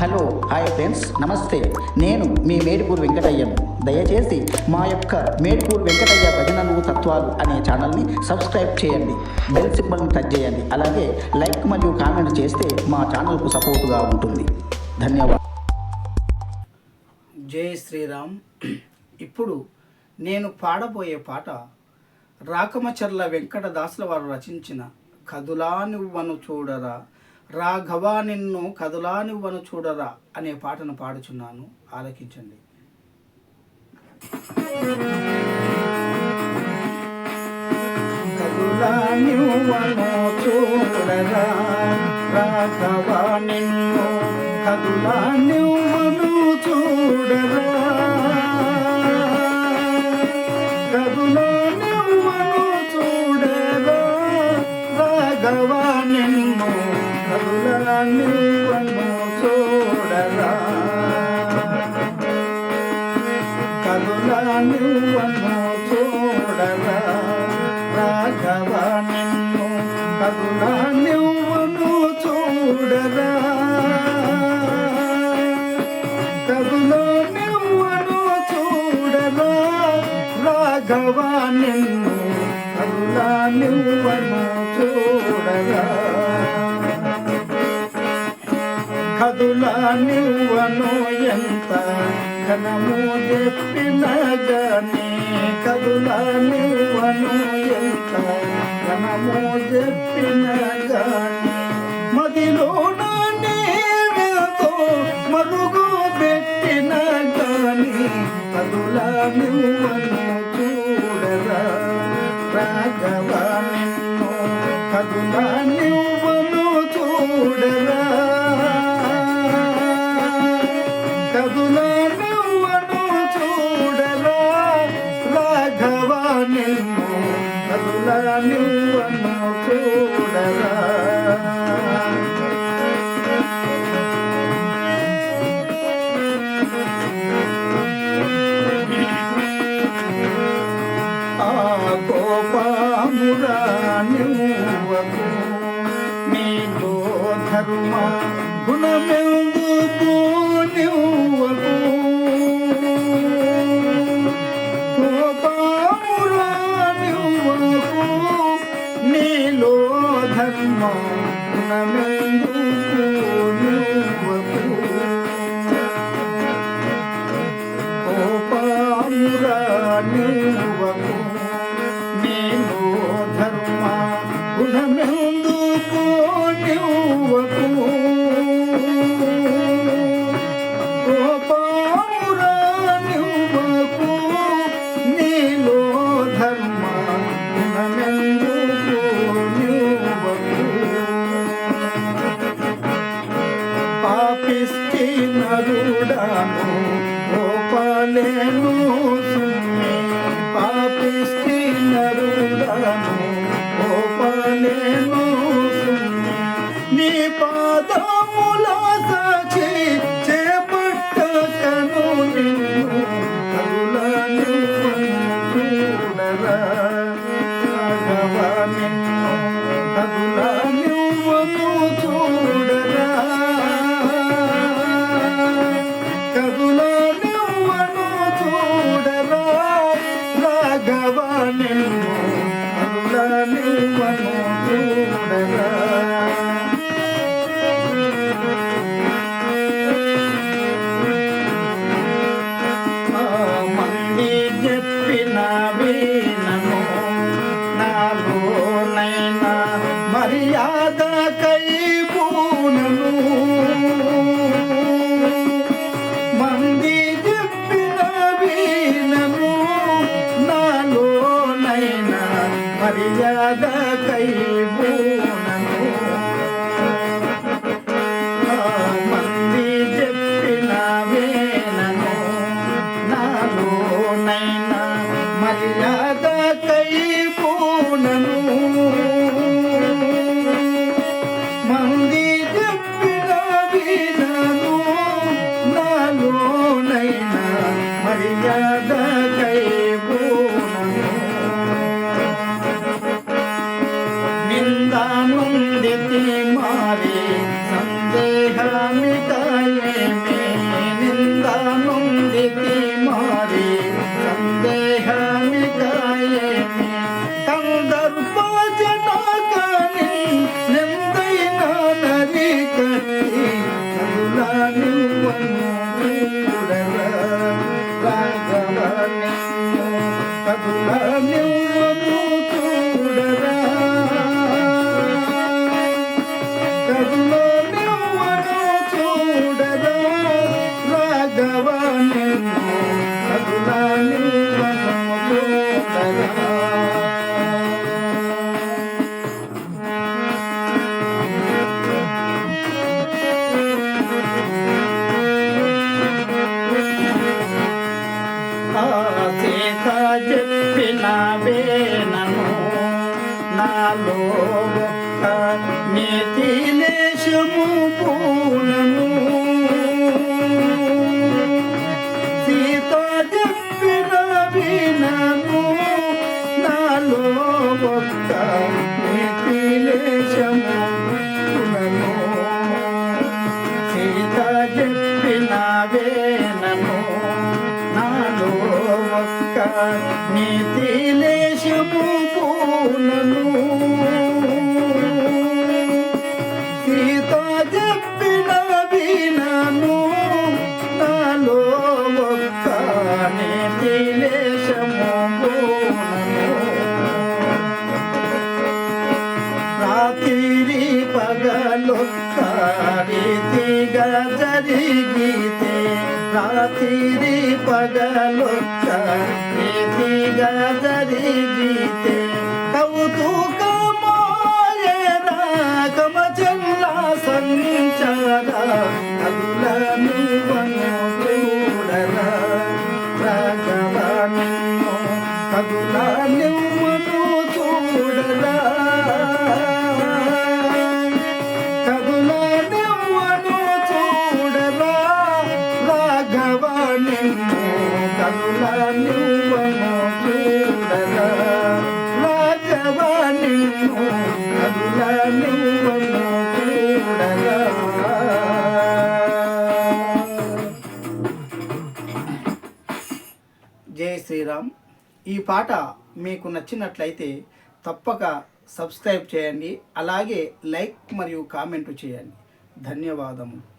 Hello hi friends నమస్తే. నేను మీ మేడిపూర్ వెంకటయ్యను. దయచేసి మా యొక్క మేడిపూర్ వెంకటయ్య భజనలు తత్వాలు అనే ఛానల్ని సబ్స్క్రైబ్ చేయండి. బెల్ సింబల్ని టచ్ చేయండి. అలాగే లైక్ మరియు కామెంట్ చేస్తే మా ఛానల్కు సపోర్టుగా ఉంటుంది. ధన్యవాదాలు. జై శ్రీరామ్. ఇప్పుడు నేను పాడబోయే పాట రాకమచర్ల వెంకటదాసుల వారు రచించిన కదులా నువ్వను చూడరా. రాఘవా నిన్ను కదలానివ్వను చూడరా అనే పాటను పాడుచున్నాను. ఆలకించండి. కదులా చూడరా రాఘవా నిన్ను కదులా కదులా చూడరా కదులా చూడరా రాఘవ నిన్ను కదులా నువ్వను చూడరా కదులా చూడరా నిన్ను చూడరా హదుల నువ్వను ఎంత ఘనము చెప్పిన గాని కదుల నువ్వను ఎంత ఘనము చెప్పిన గాని మదిలో నాతో మరుగు పెట్టిన గాని కదుల నువ్వను చూడరా? రాఘవ నిన్ను కదులా నువ్వను చూడరా? నువ్వకు నీలో ధర్మ గుణమెందుకు నువ్వకు కోపమురా నువ్వకు నీలో ధర్మ గుణమెందుకు గుణమెందుకు Jeep మర్యాద కైబూనను మంది చెప్పిన వీణను నాలోనైనా మర్యాద కైబూనను మంది చెప్పిన వేనను నాలోనైనా మర్యాద కై ಕಗುಲ ನೀವು సీత చెప్పిన వేనను నాలో ఒక్క నీతి లేశము పూలను. సీత చెప్పిన వేనను నాలో ఒక్క నీతి లేశము పూలను. సీత చెప్పిన వేనను నాలో నీతి లేశము పూలను సీత చెప్పిన వినను నాలో ఒక్క నీతి లేశము రాత్రి పగలొక్క రీతిగా జరిగితే రాత్రి పగలొక్క రీతిగా జరిగితే జై శ్రీరామ్. ఈ పాట మీకు నచ్చినట్లయితే తప్పక సబ్స్క్రైబ్ చేయండి. అలాగే లైక్ మరియు కామెంట్ చేయండి. ధన్యవాదములు.